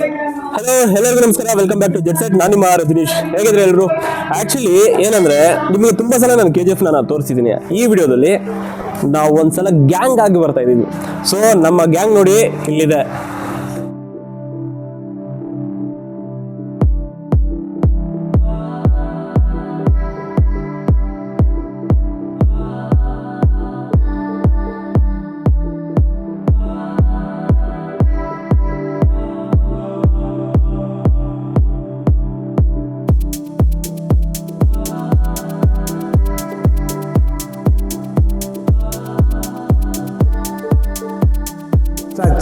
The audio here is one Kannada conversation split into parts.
ಹಲೋ ಎಲ್ಲರಿಗೂ ನಮಸ್ಕಾರ. Welcome back to jet set ನಾನು ನಿಮ್ಮ ರಜನೀಶ್. ಹೇಗಿದ್ರೆ ಎಲ್ಲರೂ ಆಕ್ಚುಲಿ ಏನಂದ್ರೆ, ನಿಮಗೆ ತುಂಬಾ ಸಲ ನಾನು ಕೆ ಜಿ ಎಫ್ ನಾನು ತೋರಿಸಿದ್ದೀನಿ. ಈ ವಿಡಿಯೋದಲ್ಲಿ ನಾವು ಒಂದ್ಸಲ ಗ್ಯಾಂಗ್ ಆಗಿ ಬರ್ತಾ ಇದ್ದೀವಿ. ಸೊ ನಮ್ಮ ಗ್ಯಾಂಗ್ ನೋಡಿ ಇಲ್ಲಿದೆ.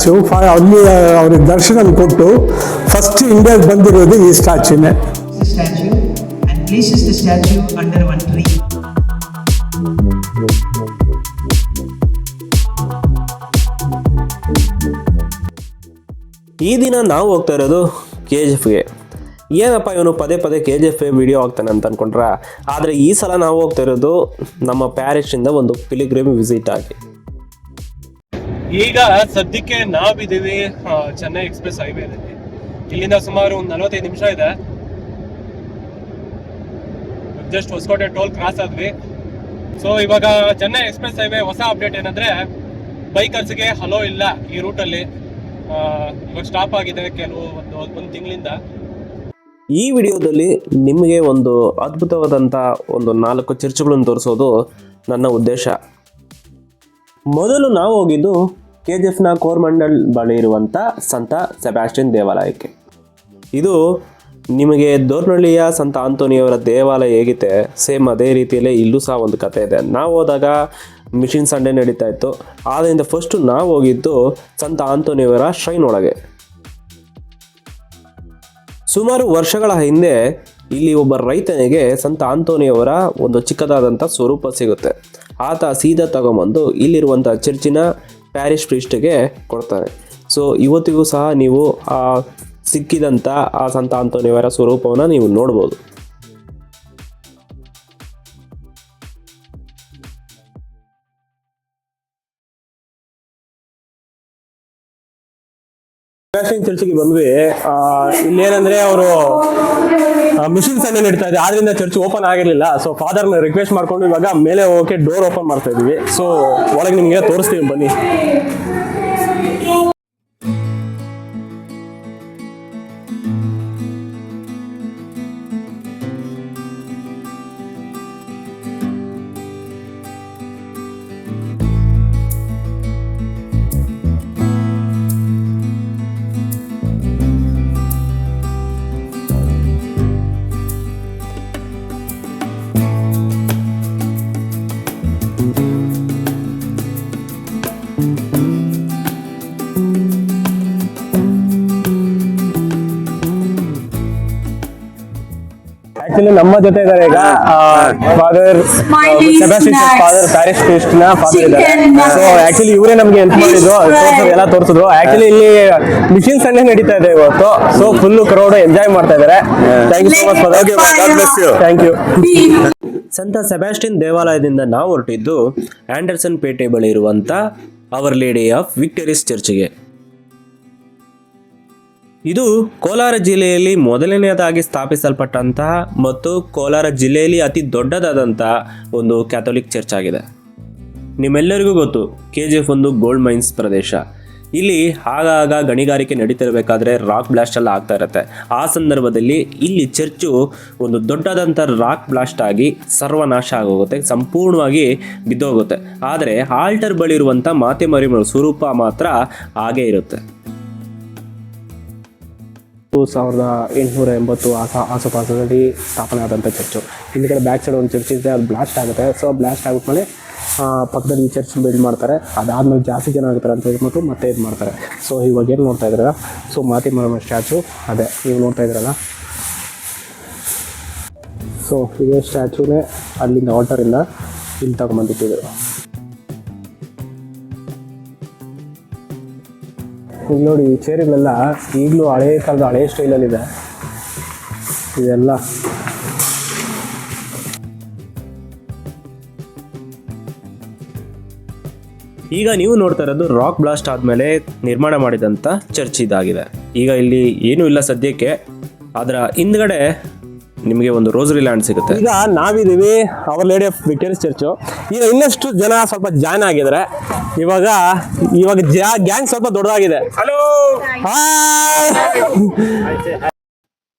ಸ್ಟ್ಯಾಚು ಅಲ್ಲಿ ಅವ್ರಿಗೆ ದರ್ಶನ ಕೊಟ್ಟು ಫಸ್ಟ್ ಇಂಡಿಯಾಗೆ ಬಂದಿರೋದು ಈ ಸ್ಟ್ಯಾಚ್ಯೂನೇ. One ಈ ದಿನ ನಾವು ಹೋಗ್ತಾ ಇರೋದು ಕೆ ಜಿ ಎಫ್ಗೆ ಏನಪ್ಪ ಇವನು ಪದೇ ಪದೇ ಕೆ ಜಿ ಎಫ್ ವಿಡಿಯೋ ಆಗ್ತಾನೆ ಅಂತ ಅನ್ಕೊಂಡ್ರ? ಆದರೆ ಈ ಸಲ ನಾವು ಹೋಗ್ತಾ ಇರೋದು ನಮ್ಮ ಪ್ಯಾರಿಸ್ನಿಂದ ಒಂದು ಪಿಲಿಗ್ರಿಮ್ ವಿಸಿಟ್ ಆಗಿ. ಈಗ ಸದ್ಯಕ್ಕೆ ನಾವಿದ್ದೀವಿ ಚೆನ್ನೈ ಎಕ್ಸ್ಪ್ರೆಸ್ ಹೈವೇದಲ್ಲಿ ಇಲ್ಲಿಂದ ಸುಮಾರು ಒಂದು ನಲವತ್ತೈದು ನಿಮಿಷ ಇದೆ. ಜಸ್ಟ್ ಹೊಸಕೋಟೆ ಟೋಲ್ ಕ್ರಾಸ್ ಆದ್ವಿ ಸೊ ಇವಾಗ ಚೆನ್ನೈ ಎಕ್ಸ್ಪ್ರೆಸ್ ಹೈವೇ ಹೊಸ ಅಪ್ಡೇಟ್ ಏನಂದ್ರೆ ಬೈಕರ್ಸ್ಗೆ ಹಲೋ ಇಲ್ಲ ಈ ರೂಟಲ್ಲಿ ಇವಾಗ ಸ್ಟಾಪ್ ಆಗಿದೆ ಕೆಲವು ಒಂದು ಒಂದು ತಿಂಗಳಿಂದ. ಈ ವಿಡಿಯೋದಲ್ಲಿ ನಿಮಗೆ ಒಂದು ಅದ್ಭುತವಾದಂಥ ಒಂದು ನಾಲ್ಕು ಚರ್ಚೆಗಳನ್ನು ತೋರಿಸೋದು ನನ್ನ ಉದ್ದೇಶ. ಮೊದಲು ನಾವು ಹೋಗಿದ್ದು ಕೆ ಜಿ ಎಫ್ನ ಕೋರ್ಮಂಡಲ್ ಬಳಿ ಇರುವಂಥ ಸಂತ ಸೆಬಾಸ್ಟಿಯನ್ ದೇವಾಲಯಕ್ಕೆ. ಇದು ನಿಮಗೆ ದೋರ್ನಳ್ಳಿಯ ಸಂತ ಆಂತೋನಿಯವರ ದೇವಾಲಯ ಹೇಗಿದೆ? ಸೇಮ್ ಅದೇ ರೀತಿಯಲ್ಲೇ ಇಲ್ಲೂ ಸಹ ಒಂದು ಕತೆ ಇದೆ. ನಾವು ಹೋದಾಗ ಮಿಷಿನ್ ಸಂಡೆ ನಡೀತಾ ಇತ್ತು. ಆದ್ದರಿಂದ ಫಸ್ಟು ನಾವು ಹೋಗಿದ್ದು ಸಂತ ಆಂತೋನಿಯವರ ಶ್ರೈನ್ ಒಳಗೆ. ಸುಮಾರು ವರ್ಷಗಳ ಹಿಂದೆ ಇಲ್ಲಿ ಒಬ್ಬ ರೈತನಿಗೆ ಸಂತ ಆಂತೋನಿಯವರ ಒಂದು ಚಿಕ್ಕದಾದಂಥ ಸ್ವರೂಪ ಸಿಗುತ್ತೆ. ಆತ ಸೀದಾ ತಗೊಂಬಂದು ಇಲ್ಲಿರುವಂಥ ಚರ್ಚಿನ ಪ್ಯಾರಿಸ್ ಪ್ರೀಸ್ಟ್ಗೆ ಕೊಡ್ತಾನೆ ಸೊ, ಇವತ್ತಿಗೂ ಸಹ ನೀವು ಆ ಸಿಕ್ಕಿದಂಥ ಆ ಸಂತ ಆಂತೋನಿಯವರ ಸ್ವರೂಪವನ್ನು ನೀವು ನೋಡ್ಬೋದು. ಚರ್ಚಿಗೆ ಬಂದ್ವಿ. ಇಲ್ಲೇನಂದ್ರೆ ಅವರು ಮಿಷಿನ್ಸ್ ಅನ್ನ ನಡೀತಾ ಇದೆ. ಆದ್ರಿಂದ ಚರ್ಚ್ ಓಪನ್ ಆಗಿರ್ಲಿಲ್ಲ. ಸೊ ಫಾದರ್ನ ರಿಕ್ವೆಸ್ಟ್ ಮಾಡ್ಕೊಂಡು ಇವಾಗ ಮೇಲೆ ಹೋಗಕ್ಕೆ ಡೋರ್ ಓಪನ್ ಮಾಡ್ತಾ ಇದೀವಿ. ಸೊ ಒಳಗೆ ನಿಮಗೆ ತೋರಿಸ್ತೀವಿ ಬನ್ನಿ. ಆಕ್ಚುಲಿ ನಮ್ಮ ಜೊತೆ ಇದಾರೆ ಈಗ ಫಾದರ್ ಫಾದರ್ ಪ್ಯಾರಿಸ್ ಟೇಸ್ಟ್ನ ಫಾದರ್ ಇದ್ದಾರೆ. ಸೊ ಆಕ್ಚುಲಿ ಇವರೇ ನಮ್ಗೆ ಹೆಲ್ಪ್ ಮಾಡಿದ್ರು ತೋರ್ಸೋದು ಎಲ್ಲ ತೋರಿಸಿದ್ರು. ಆಕ್ಚುಲಿ ಇಲ್ಲಿ ಮಿಷಿನ್ ಸಂಡೆ ನಡೀತಾ ಇದೆ ಇವತ್ತು. ಸೊ ಫುಲ್ ಕ್ರೌಡ್ ಎಂಜಾಯ್ ಮಾಡ್ತಾ ಇದ್ದಾರೆ. Thank you so much thank you ಸಂತ ಸೆಬಾಸ್ಟಿನ್ ದೇವಾಲಯದಿಂದ ನಾವು ಹೊರಟಿದ್ದು ಆಂಡರ್ಸನ್ ಪೇಟೆ ಬಳಿ ಇರುವಂತ ಅವರ್ ಲೇಡಿ ಆಫ್ ವಿಕ್ಟರಿಸ್ ಚರ್ಚ್ಗೆ ಇದು ಕೋಲಾರ ಜಿಲ್ಲೆಯಲ್ಲಿ ಮೊದಲನೆಯದಾಗಿ ಸ್ಥಾಪಿಸಲ್ಪಟ್ಟಂತಹ ಮತ್ತು ಕೋಲಾರ ಜಿಲ್ಲೆಯಲ್ಲಿ ಅತಿ ದೊಡ್ಡದಾದಂತಹ ಒಂದು ಕ್ಯಾಥೋಲಿಕ್ ಚರ್ಚ್ ಆಗಿದೆ. ನಿಮ್ಮೆಲ್ಲರಿಗೂ ಗೊತ್ತು ಕೆ ಜಿ ಎಫ್ ಒಂದು ಗೋಲ್ಡ್ ಮೈನ್ಸ್ ಪ್ರದೇಶ. ಇಲ್ಲಿ ಆಗಾಗ ಗಣಿಗಾರಿಕೆ ನಡೀತಿರಬೇಕಾದ್ರೆ ರಾಕ್ ಬ್ಲಾಸ್ಟ್ ಎಲ್ಲ ಆಗ್ತಾ ಇರುತ್ತೆ. ಆ ಸಂದರ್ಭದಲ್ಲಿ ಇಲ್ಲಿ ಚರ್ಚು ಒಂದು ದೊಡ್ಡದಂಥ ರಾಕ್ ಬ್ಲಾಸ್ಟ್ ಆಗಿ ಸರ್ವನಾಶ ಆಗೋಗುತ್ತೆ, ಸಂಪೂರ್ಣವಾಗಿ ಬಿದ್ದೋಗುತ್ತೆ. ಆದರೆ ಆಲ್ಟರ್ ಬಳಿ ಇರುವಂಥ ಮಾತೆ ಮರಿಮಳ ಸ್ವರೂಪ ಮಾತ್ರ ಹಾಗೇ ಇರುತ್ತೆ. ಸಾವಿರದ ಎಂಟುನೂರ ಎಂಬತ್ತು ಆಸ ಆಸುಪಾಸದಲ್ಲಿ ಸ್ಥಾಪನೆ ಆದಂಥ ಚರ್ಚು ಹಿಂದ್ಗಡೆ ಬ್ಯಾಕ್ ಸೈಡ್ ಒಂದು ಚರ್ಚ್ ಇದೆ, ಅದು ಬ್ಲಾಸ್ಟ್ ಆಗುತ್ತೆ. ಸೊ ಬ್ಲಾಸ್ಟ್ ಆಗಿದ್ಮೇಲೆ ಪಕ್ಕದಲ್ಲಿ ಪಕ್ಕದಲ್ಲಿ ಚರ್ಚ್ ಬಿಲ್ಡ್ ಮಾಡ್ತಾರೆ. ಅದಾದಮೇಲೆ ಜಾಸ್ತಿ ಜನ ಆಗ್ತಾರೆ ಅಂತ ಹೇಳ್ಬಿಟ್ಟು ಮತ್ತೆ ಇದು ಮಾಡ್ತಾರೆ. ಸೊ ಇವಾಗ ಏನು ನೋಡ್ತಾ ಇದ್ದೀರಾ? ಸೊ ಮಾತಿ ಮರಮ ಸ್ಟ್ಯಾಚು. ಅದೇ, ನೀವು ನೋಡ್ತಾ ಇದ್ದೀರಲ್ಲ. ಸೊ ಇದೇ ಸ್ಟ್ಯಾಚುನೇ ಅಲ್ಲಿಂದ ಆಲ್ಟರಿಂದ ಇಲ್ಲಿ ತಗೊಂಬಂದಿಟ್ಟಿದ್ರು ಈಗ ನೋಡಿ, ಈ ಚೇರ್ಗಳೆಲ್ಲ ಈಗಲೂ ಹಳೆ ಕಾಲದ ಹಳೇ ಸ್ಟೈಲಲ್ಲಿದೆ. ಇದೆಲ್ಲ. ಈಗ ನೀವು ನೋಡ್ತಾ ಇರೋದು ರಾಕ್ ಬ್ಲಾಸ್ಟ್ ಆದಮೇಲೆ ನಿರ್ಮಾಣ ಮಾಡಿದಂಥ ಚರ್ಚ್ ಇದಾಗಿದೆ. ಈಗ ಇಲ್ಲಿ ಏನೂ ಇಲ್ಲ ಸದ್ಯಕ್ಕೆ. ಅದರ ಹಿಂದ್ಗಡೆ ನಿಮಗೆ ಒಂದು ರೋಸರಿ ಲ್ಯಾಂಡ್ ಸಿಗುತ್ತೆ. ಈಗ ನಾವಿದ್ದೀವಿ our lady of victorious church ಈಗ ಇನ್ನಷ್ಟು ಜನ ಸ್ವಲ್ಪ ಜಾಯ್ನ್ ಆಗಿದ್ದಾರೆ. ಇವಾಗ ಇವಾಗ ಗ್ಯಾಂಗ್ ಸ್ವಲ್ಪ ದೊಡ್ಡದಾಗಿದೆ. ಹಲೋ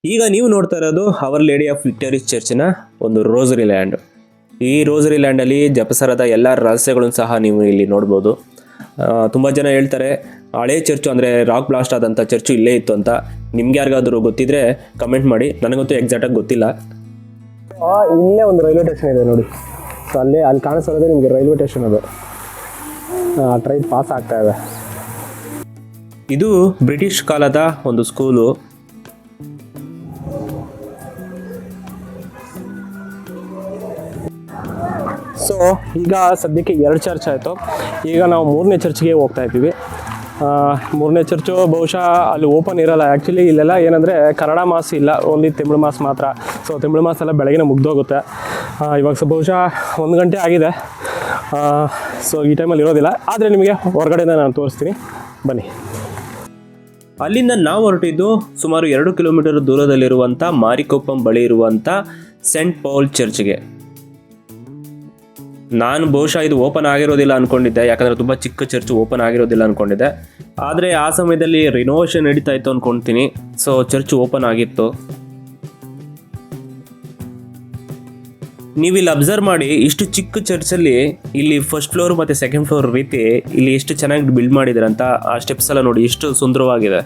ಈಗ ನೀವು ನೋಡ್ತಾ ಇರೋದು ಅವರ್ ಲೇಡಿ ಆಫ್ ವಿಕ್ಟೋರಿಯಸ್ನ ಒಂದು ರೋಸರಿ ಲ್ಯಾಂಡ್ ಈ ರೋಸರಿ ಲ್ಯಾಂಡಲ್ಲಿ ಜಪಸರದ ಎಲ್ಲ ರಹಸ್ಯಗಳನ್ನು ಸಹ ನೀವು ಇಲ್ಲಿ ನೋಡ್ಬೋದು. ತುಂಬ ಜನ ಹೇಳ್ತಾರೆ ಹಳೆ ಚರ್ಚು ಅಂದರೆ ರಾಕ್ ಬ್ಲಾಸ್ಟ್ ಆದಂಥ ಚರ್ಚು ಇಲ್ಲೇ ಇತ್ತು ಅಂತ. ನಿಮ್ಗೆ ಯಾರಿಗಾದರೂ ಗೊತ್ತಿದ್ರೆ ಕಮೆಂಟ್ ಮಾಡಿ. ನನಗಂತೂ ಎಕ್ಸಾಕ್ಟಾಗಿ ಗೊತ್ತಿಲ್ಲ. ಇಲ್ಲೇ ಒಂದು ರೈಲ್ವೆ ಸ್ಟೇಷನ್ ಇದೆ ನೋಡಿ. ಸೊ ಅಲ್ಲೇ ಅಲ್ಲಿ ಕಾಣಿಸ್ತಿರೋದೇ ನಿಮಗೆ ರೈಲ್ವೆ ಸ್ಟೇಷನ್ ಅದು. ಟ್ರೈನ್ ಪಾಸ್ ಆಗ್ತಾ ಇದೆ. ಇದು ಬ್ರಿಟಿಷ್ ಕಾಲದ ಒಂದು ಸ್ಕೂಲು ಸೊ ಈಗ ಸದ್ಯಕ್ಕೆ ಎರಡು ಚರ್ಚ್ ಆಯಿತು. ಈಗ ನಾವು ಮೂರನೇ ಚರ್ಚ್ಗೆ ಹೋಗ್ತಾ ಇದ್ದೀವಿ. ಮೂರನೇ ಚರ್ಚು ಬಹುಶಃ ಅಲ್ಲಿ ಓಪನ್ ಇರಲ್ಲ. ಆ್ಯಕ್ಚುಲಿ ಇಲ್ಲೆಲ್ಲ ಏನಂದರೆ ಕನ್ನಡ ಮಾಸ್ ಇಲ್ಲ. ಓನ್ಲಿ ತಮಿಳು ಮಾಸ್ ಮಾತ್ರ. ಸೊ ತಮಿಳು ಮಾಸ್ ಎಲ್ಲ ಬೆಳಗ್ಗೆ ಮುಗ್ದೋಗುತ್ತೆ. ಇವಾಗ ಸೊ ಬಹುಶಃ ಒಂದು ಗಂಟೆ ಆಗಿದೆ. ಸೊ ಈ ಟೈಮಲ್ಲಿ ಇರೋದಿಲ್ಲ. ಆದರೆ ನಿಮಗೆ ಹೊರಗಡೆಯಿಂದ ನಾನು ತೋರಿಸ್ತೀನಿ. ಬನ್ನಿ. ಅಲ್ಲಿಂದ ನಾವು ಹೊರಟಿದ್ದು ಸುಮಾರು ಎರಡು ಕಿಲೋಮೀಟರ್ ದೂರದಲ್ಲಿರುವಂಥ ಮಾರಿಕೊಪ್ಪಂ ಬಳಿ ಇರುವಂಥ ಸೆಂಟ್ ಪೌಲ್ ಚರ್ಚ್ಗೆ ನಾನು ಬಹುಶಃ ಇದು ಓಪನ್ ಆಗಿರೋದಿಲ್ಲ ಅನ್ಕೊಂಡಿದ್ದೆ, ಯಾಕಂದರೆ ತುಂಬ ಚಿಕ್ಕ ಚರ್ಚ್ ಓಪನ್ ಆಗಿರೋದಿಲ್ಲ ಅನ್ಕೊಂಡಿದ್ದೆ. ಆದರೆ ಆ ಸಮಯದಲ್ಲಿ ರಿನೋವೇಷನ್ ನಡೀತಾ ಇತ್ತು ಅನ್ಕೊಳ್ತೀನಿ ಸೊ ಚರ್ಚ್ ಓಪನ್ ಆಗಿತ್ತು. ನೀವು ಇಲ್ಲಿ ಅಬ್ಸರ್ವ್ ಮಾಡಿ, ಇಷ್ಟು ಚಿಕ್ಕ ಚರ್ಚಲ್ಲಿ ಇಲ್ಲಿ ಫಸ್ಟ್ ಫ್ಲೋರ್ ಮತ್ತು ಸೆಕೆಂಡ್ ಫ್ಲೋರ್ ರೀತಿ ಇಲ್ಲಿ ಎಷ್ಟು ಚೆನ್ನಾಗಿ ಬಿಲ್ಡ್ ಮಾಡಿದ್ದಾರೆ ಅಂತ ಆ ಸ್ಟೆಪ್ಸ್ ಎಲ್ಲ ನೋಡಿ ಎಷ್ಟು ಸುಂದರವಾಗಿದೆ.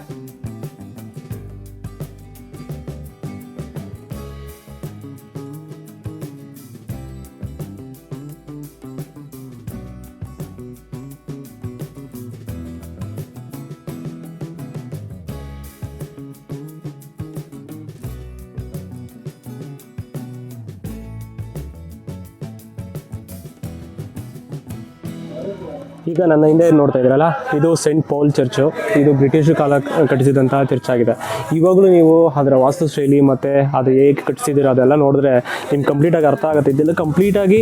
ಈಗ ನನ್ನ ಹಿಂದೆ ನೋಡ್ತಾ ಇದ್ದೀರಲ್ಲ, ಇದು ಸೆಂಟ್ ಪೌಲ್ ಚರ್ಚು ಇದು ಬ್ರಿಟಿಷ್ ಕಾಲ ಕಟ್ಟಿಸಿದಂತಹ ಚರ್ಚ್ ಆಗಿದೆ. ಇವಾಗಲೂ ನೀವು ಅದರ ವಾಸ್ತುಶೈಲಿ ಮತ್ತು ಅದು ಹೇಗೆ ಕಟ್ಟಿಸಿದಿರೋ ಅದೆಲ್ಲ ನೋಡಿದ್ರೆ ನಿಮ್ಗೆ ಕಂಪ್ಲೀಟಾಗಿ ಅರ್ಥ ಆಗುತ್ತೆ. ಇದೆಲ್ಲ ಕಂಪ್ಲೀಟಾಗಿ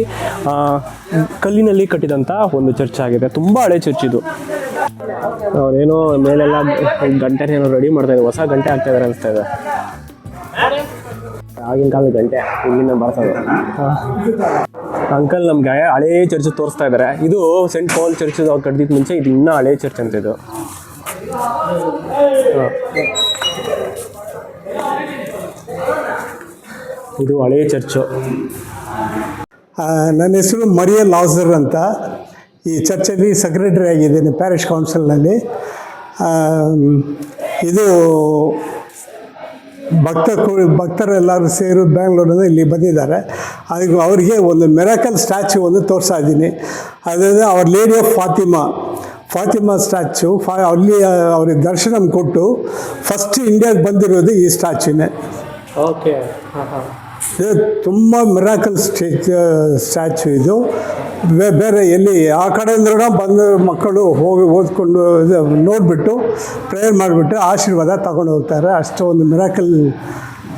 ಕಲ್ಲಿನಲ್ಲಿ ಕಟ್ಟಿದಂಥ ಒಂದು ಚರ್ಚ್ ಆಗಿದೆ. ತುಂಬ ಹಳೆ ಚರ್ಚ್ ಇದು. ಅವರೇನೋ ಮೇಲೆಲ್ಲ ಗಂಟೆನೇ ಏನೋ ರೆಡಿ ಮಾಡ್ತಾ ಇದ್ದಾರೆ. ಹೊಸ ಗಂಟೆ ಆಗ್ತಾ ಇದ್ದಾರೆ ಅನಿಸ್ತಾ ಇದೆ. ಆಗಿನ ಕಾಲದ ಗಂಟೆ, ಇಲ್ಲಿಂದ ಬರ್ತದೆ ಅಂಕಲ್ ನಮ್ಗೆ ಹಳೇ ಚರ್ಚ್ ತೋರಿಸ್ತಾ ಇದ್ದಾರೆ ಇದು ಸೆಂಟ್ ಪಾಲ್ ಚರ್ಚ್ ಅವ್ರು ಕಟ್ಟಿದ ಮುಂಚೆ, ಇದು ಇನ್ನೂ ಹಳೆ ಚರ್ಚ್ ಅಂತ ಇದು. ಇದು ಹಳೆ ಚರ್ಚು ನನ್ನ ಹೆಸರು ಮರಿಯಲ್ ಲಾಸರ್ ಅಂತ. ಈ ಚರ್ಚಲ್ಲಿ ಸೆಕ್ರೆಟರಿ ಆಗಿದ್ದೀನಿ ಪ್ಯಾರಿಷ್ ಕೌನ್ಸಿಲ್ನಲ್ಲಿ ಇದು ಭಕ್ತ ಭಕ್ತರು ಎಲ್ಲರೂ ಸೇರಿ ಬ್ಯಾಂಗ್ಳೂರಿಂದ ಇಲ್ಲಿ ಬಂದಿದ್ದಾರೆ. ಅದಕ್ಕೆ ಅವರಿಗೆ ಒಂದು ಮೆರಾಕಲ್ ಸ್ಟ್ಯಾಚು ಒಂದು ತೋರಿಸ್ತಾ ಇದ್ದೀನಿ. ಅದರಿಂದ ಅವ್ರ lady of Fatima Fatima statue ಫಾ ಅಲ್ಲಿ ಅವ್ರಿಗೆ ದರ್ಶನ ಕೊಟ್ಟು ಫಸ್ಟ್ ಇಂಡಿಯಾಗೆ ಬಂದಿರೋದು ಈ ಸ್ಟ್ಯಾಚುನೇ ಓಕೆ ಹಾಂ ಹಾಂ. ತುಂಬ ಮಿರಾಕಲ್ ಸ್ಟೇಚ್ ಸ್ಟ್ಯಾಚು ಇದು. ಬೇರೆ ಎಲ್ಲಿ, ಆ ಕಡೆಯಿಂದ ಬಂದು ಮಕ್ಕಳು ಹೋಗಿ ಓದ್ಕೊಂಡು ನೋಡಿಬಿಟ್ಟು ಪ್ರೇಯರ್ ಮಾಡಿಬಿಟ್ಟು ಆಶೀರ್ವಾದ ತಗೊಂಡು ಹೋಗ್ತಾರೆ. ಅಷ್ಟೊಂದು ಮಿರಾಕಲ್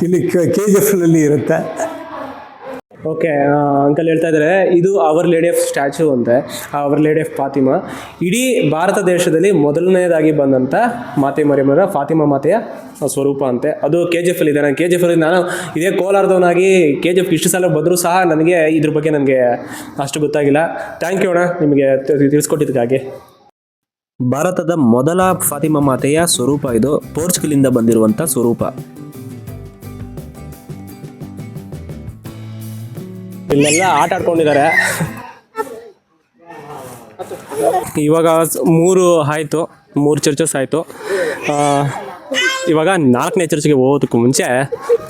ಇಲ್ಲಿ ಕೆ ಜಿ ಎಫ್ನಲ್ಲಿ ಇರುತ್ತೆ. ಓಕೆ ಅಂಕಲ್ ಹೇಳ್ತಾ ಇದ್ದಾರೆ ಇದು ಅವರ್ ಲೇಡಿ ಆಫ್ ಸ್ಟ್ಯಾಚು ಅಂತೆ ಅವರ್ ಲೇಡಿ ಆಫ್ ಫಾತಿಮಾ ಇಡೀ ಭಾರತ ದೇಶದಲ್ಲಿ ಮೊದಲನೇದಾಗಿ ಬಂದಂಥ ಮಾತೆ ಮರಿಯಮ್ಮನ ಫಾತಿಮಾ ಮಾತೆಯ ಸ್ವರೂಪ ಅಂತೆ. ಅದು ಕೆ ಜಿ ಎಫ್ ಅಲ್ಲಿ ಇದೆ. ನಾನು ಕೆ ಜಿ ಎಫ್ ಅಲ್ಲಿ ನಾನು ಇದೇ ಕೋಲಾರದವನಾಗಿ ಕೆ ಜಿ ಎಫ್ ಇಷ್ಟು ಸಲ ಬಂದರೂ ಸಹ ನನಗೆ ಇದ್ರ ಬಗ್ಗೆ ನನಗೆ ಅಷ್ಟು ಗೊತ್ತಾಗಿಲ್ಲ. ಥ್ಯಾಂಕ್ ಯು ಅಣ್ಣ, ನಿಮಗೆ ತಿಳಿಸ್ಕೊಟ್ಟಿದ್ದಕ್ಕಾಗಿ. ಭಾರತದ ಮೊದಲ ಫಾತಿಮಾ ಮಾತೆಯ ಸ್ವರೂಪ ಇದು. ಪೋರ್ಚುಗಲಿಂದ ಬಂದಿರುವಂಥ ಸ್ವರೂಪ. ಇಲ್ಲೆಲ್ಲ ಆಟ ಆಡ್ಕೊಂಡಿದ್ದಾರೆ. ಇವಾಗ ಮೂರು ಆಯಿತು, ಮೂರು ಚರ್ಚಸ್ ಆಯಿತು. ಇವಾಗ ನಾಲ್ಕನೇ ಚರ್ಚ್ಗೆ ಹೋಗೋದಕ್ಕೂ ಮುಂಚೆ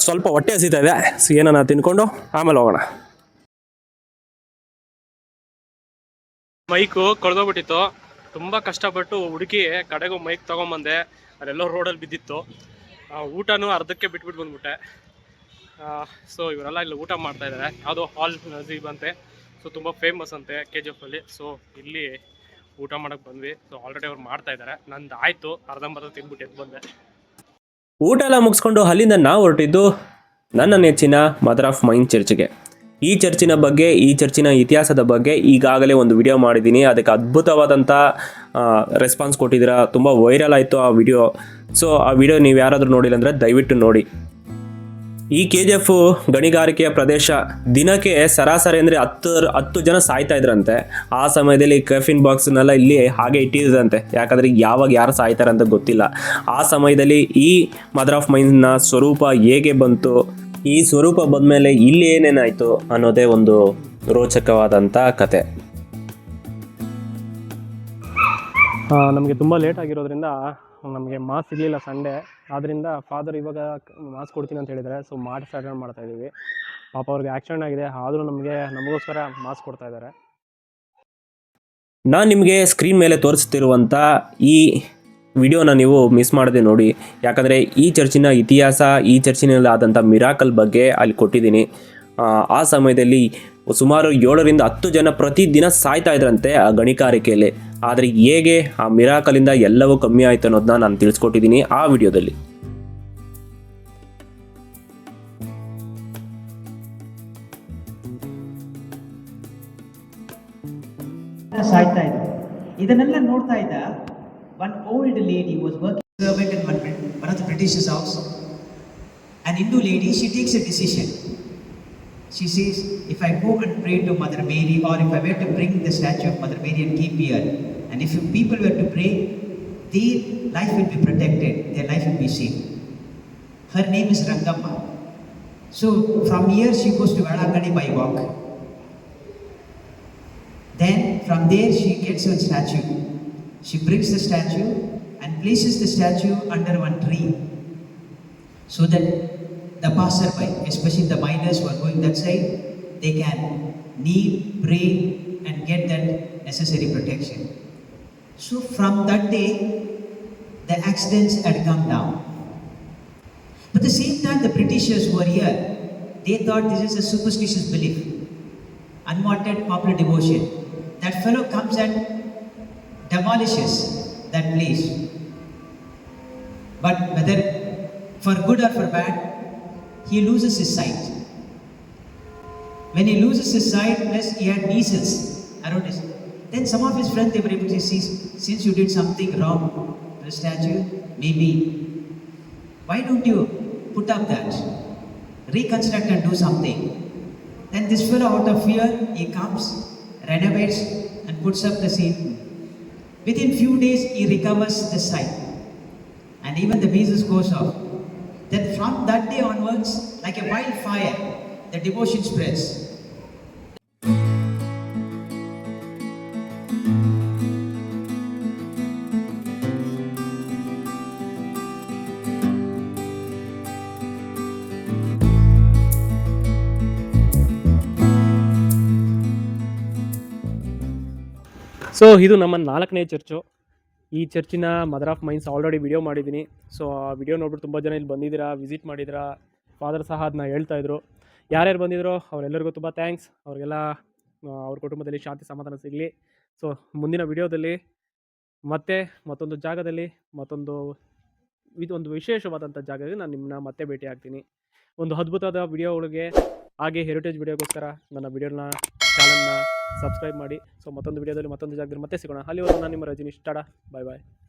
ಸ್ವಲ್ಪ ಹೊಟ್ಟೆ ಹಸಿತಾ ಇದೆ. ಏನನ್ನ ತಿನ್ಕೊಂಡು ಆಮೇಲೆ ಹೋಗೋಣ. ಮೈಕು ಕಳೆದೋಗ್ಬಿಟ್ಟಿತ್ತು. ತುಂಬ ಕಷ್ಟಪಟ್ಟು ಹುಡುಕಿ ಕಡೆಗೂ ಮೈಕ್ ತೊಗೊಂಬಂದೆ. ಅದೆಲ್ಲೋ ರೋಡಲ್ಲಿ ಬಿದ್ದಿತ್ತು. ಊಟನೂ ಅರ್ಧಕ್ಕೆ ಬಿಟ್ಬಿಟ್ಟು ಬಂದ್ಬಿಟ್ಟೆ. ಸೊ ಇವರೆಲ್ಲ ಇಲ್ಲಿ ಊಟ ಮಾಡ್ತಾ ಇದ್ದಾರೆ. ಯಾವುದೋ ಹಾಲ್ ನಜೀಬ್ ಅಂತೆ. ಸೊ ತುಂಬ ಫೇಮಸ್ ಅಂತೆ ಕೆ ಜಿ ಎಫಲ್ಲಿ ಸೊ ಇಲ್ಲಿ ಊಟ ಮಾಡಕ್ಕೆ ಬಂದ್ವಿ. ಸೊ ಆಲ್ರೆಡಿ ಅವ್ರು ಮಾಡ್ತಾ ಇದ್ದಾರೆ. ನಂದು ಆಯಿತು. ಅರ್ಧಂಬರ್ಧ ತಿಂದ್ಬಿಟ್ಟು ಎದ್ದು ಬಂದೆ. ಊಟ ಎಲ್ಲ ಮುಗಿಸ್ಕೊಂಡು ಅಲ್ಲಿಂದ ನಾವು ಹೊರಟಿದ್ದು ನನ್ನ ನೆಚ್ಚಿನ ಮದರ್ ಆಫ್ ಮೈನ್ ಚರ್ಚ್ಗೆ ಈ ಚರ್ಚಿನ ಬಗ್ಗೆ, ಈ ಚರ್ಚಿನ ಇತಿಹಾಸದ ಬಗ್ಗೆ ಈಗಾಗಲೇ ಒಂದು ವಿಡಿಯೋ ಮಾಡಿದ್ದೀನಿ. ಅದಕ್ಕೆ ಅದ್ಭುತವಾದಂಥ ರೆಸ್ಪಾನ್ಸ್ ಕೊಟ್ಟಿದ್ದೀರಾ. ತುಂಬ ವೈರಲ್ ಆಯಿತು ಆ ವಿಡಿಯೋ ಸೊ ಆ ವಿಡಿಯೋ ನೀವು ಯಾರಾದರೂ ನೋಡಿಲ್ಲ ಅಂದರೆ ದಯವಿಟ್ಟು ನೋಡಿ. ಈ ಕೆ ಜಿ ಎಫ್ ಗಣಿಗಾರಿಕೆಯ ಪ್ರದೇಶ ದಿನಕ್ಕೆ ಸರಾಸರಿ ಅಂದರೆ ಹತ್ತು ಹತ್ತು ಜನ ಸಾಯ್ತಾ ಇದ್ರಂತೆ. ಆ ಸಮಯದಲ್ಲಿ ಕಫಿನ್ ಬಾಕ್ಸ್ನೆಲ್ಲ ಇಲ್ಲಿ ಹಾಗೆ ಇಟ್ಟಿದ್ರಂತೆ. ಯಾಕಂದರೆ ಯಾವಾಗ ಯಾರು ಸಾಯ್ತಾರೆ ಅಂತ ಗೊತ್ತಿಲ್ಲ. ಆ ಸಮಯದಲ್ಲಿ ಈ ಮದರ್ ಆಫ್ ಮೈನ್ಸ್ನ ಸ್ವರೂಪ ಹೇಗೆ ಬಂತು? ಈ ಸ್ವರೂಪ ಬಂದಮೇಲೆ ಇಲ್ಲಿ ಏನೇನಾಯಿತು ಅನ್ನೋದೇ ಒಂದು ರೋಚಕವಾದಂಥ ಕತೆ. ನಮಗೆ ತುಂಬ ಲೇಟ್ ಆಗಿರೋದ್ರಿಂದ ನಮಗೆ ಮಾಸ್ ಸಿಗಲಿಲ್ಲ ಸಂಡೇ. ಆದ್ದರಿಂದ ಫಾದರ್ ಇವಾಗ ಮಾಸ್ಕ್ ಕೊಡ್ತೀನಿ ಅಂತ ಹೇಳಿದ್ದಾರೆ ಸೊ ಮಾಡಿ ಸ್ಟಾರ್ಟ್ ಮಾಡ್ತಾ ಇದ್ದೀವಿ. ಪಾಪ ಅವ್ರಿಗೆ ಆಕ್ಸಿಡೆಂಟ್ ಆಗಿದೆ. ಆದರೂ ನಮಗೆ, ನಮಗೋಸ್ಕರ ಮಾಸ್ಕ್ ಕೊಡ್ತಾ ಇದ್ದಾರೆ. ನಾನು ನಿಮಗೆ ಸ್ಕ್ರೀನ್ ಮೇಲೆ ತೋರಿಸ್ತಿರುವಂಥ ಈ ವಿಡಿಯೋನ ನೀವು ಮಿಸ್ ಮಾಡದೆ ನೋಡಿ. ಯಾಕಂದರೆ ಈ ಚರ್ಚಿನ ಇತಿಹಾಸ, ಈ ಚರ್ಚಿನಲ್ಲಿ ಆದಂಥ ಮಿರಾಕಲ್ ಬಗ್ಗೆ ಅಲ್ಲಿ ಕೊಟ್ಟಿದ್ದೀನಿ. ಆ ಸಮಯದಲ್ಲಿ ಸುಮಾರು ಏಳರಿಂದ ಹತ್ತು ಜನ ಪ್ರತಿದಿನ ಸಾಯ್ತಾ ಇದ್ರಂತೆ ಆ ಗಣಿಗಾರಿಕೆಯಲ್ಲಿ. ಆದರೆ ಹೇಗೆ ಆ ಮಿರಾಕಲಿಂದ ಎಲ್ಲವೂ ಕಮ್ಮಿ ಆಯಿತು ಅನ್ನೋದನ್ನ ನಾನು ತಿಳಿಸ್ಕೊಟ್ಟಿದ್ದೀನಿ ಆ ವಿಡಿಯೋದಲ್ಲಿ. ಸಾಯ್ತಾ ಇದ್ರು ಇದನ್ನೆಲ್ಲ ನೋಡ್ತಾ ಇದ್ದ one old lady was working government one of the Britishers house and Hindu lady she takes a decision. She says, if I go and pray to Mother Mary, or if I were to bring the statue of Mother Mary and keep here, and if people were to pray, their life will be protected, their life will be safe. Her name is Rangamma. So from here she goes to Vadangani by walk. Then from there she gets her statue. She brings the statue and places the statue under one tree so that the passerby, especially the miners who are going that side, they can kneel, pray, and get that necessary protection. So from that day, the accidents had come down. But at the same time, the Britishers were here, they thought this is a superstitious belief, unwanted popular devotion. That fellow comes and demolishes that place. But whether for good or for bad, he loses his sight. When he loses his sight, plus he had measles around his. Then some of his friends they were able to see, since you did something wrong to the statue, maybe why don't you put up that, reconstruct and do something? Then this fellow, out of fear, he comes, renovates, and puts up the same. Within few days, he recovers the sight, and even the measles goes off. Then from that day onwards, like a wildfire, the devotion spreads. So ಇದು ನಮ್ಮ ನಾಲ್ಕನೇ ಚರ್ಚು ಈ ಚರ್ಚಿನ mother of mines already video ಮಾಡಿದ್ದೀನಿ. ಸೊ ಆ ವಿಡಿಯೋ ನೋಡ್ಬಿಟ್ಟು ತುಂಬ ಜನ ಇಲ್ಲಿ ಬಂದಿದ್ದೀರಾ, ವಿಸಿಟ್ ಮಾಡಿದ್ದೀರಾ? ಫಾದರ್ ಸಹ ಅದನ್ನ ಹೇಳ್ತಾ ಇದ್ರು. ಯಾರ್ಯಾರು ಬಂದಿದ್ರೋ ಅವರೆಲ್ಲರಿಗೂ ತುಂಬ ಥ್ಯಾಂಕ್ಸ್ ಅವ್ರಿಗೆಲ್ಲ ಅವ್ರ ಕುಟುಂಬದಲ್ಲಿ ಶಾಂತಿ ಸಮಾಧಾನ ಸಿಗಲಿ. ಸೊ ಮುಂದಿನ ವಿಡಿಯೋದಲ್ಲಿ ಮತ್ತೆ ಮತ್ತೊಂದು ಜಾಗದಲ್ಲಿ ಮತ್ತೊಂದು ಇದೊಂದು ವಿಶೇಷವಾದಂಥ ಜಾಗಕ್ಕೆ ನಾನು ನಿಮ್ಮನ್ನ ಮತ್ತೆ ಭೇಟಿ ಆಗ್ತೀನಿ. ಒಂದು ಅದ್ಭುತವಾದ ವಿಡಿಯೋಗಳಿಗೆ ಹಾಗೆ ಹೆರಿಟೇಜ್ ವಿಡಿಯೋಗೋಸ್ಕರ ನನ್ನ ವಿಡಿಯೋನ ಚಾನಲ್ನ ಸಬ್ಸ್ಕ್ರೈಬ್ ಮಾಡಿ. ಸೊ ಮತ್ತೊಂದು ವಿಡಿಯೋದಲ್ಲಿ ಮತ್ತೊಂದು ಜಾಗದಲ್ಲಿ ಮತ್ತೆ ಸಿಗೋಣ. ಅಲ್ಲಿವರೆಗೂ ನಾನು ನಿಮ್ಮ ರಜನೀಶ್. ಟಾಡಾ. ಬಾಯ್ ಬಾಯ್